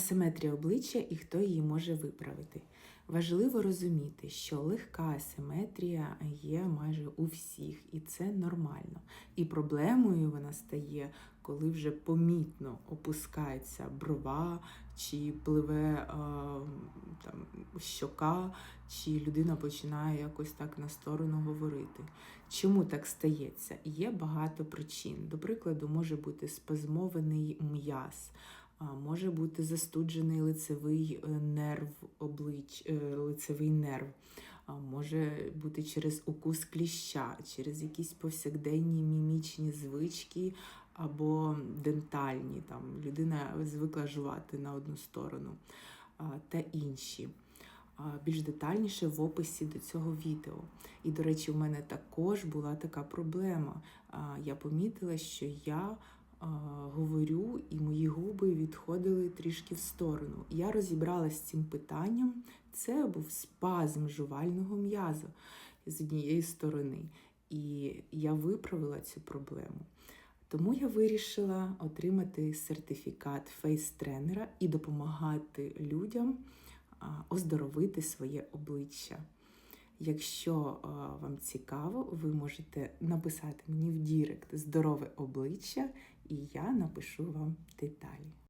Асиметрія обличчя і хто її може виправити. Важливо розуміти, що легка асиметрія є майже у всіх, і це нормально. І проблемою вона стає, коли вже помітно опускається брова, чи пливе е, там, щока, чи людина починає якось так на сторону говорити. Чому так стається? Є багато причин. До прикладу, може бути спазмований м'яз. Може бути застуджений лицевий е, нерв облич, е, лицевий нерв. Може бути через укус кліща, через якісь повсякденні мімічні звички або дентальні. Там людина звикла жувати на одну сторону та інші. Більш детальніше в описі до цього відео. І, до речі, в мене також була така проблема. Я помітила, що я говорю, і мої губи відходили трішки в сторону. Я розібралася з цим питанням. Це був спазм жувального м'язу з однієї сторони. І я виправила цю проблему. Тому я вирішила отримати сертифікат фейс-тренера і допомагати людям оздоровити своє обличчя. Якщо вам цікаво, ви можете написати мені в Дірект здорове обличчя, і я напишу вам деталі.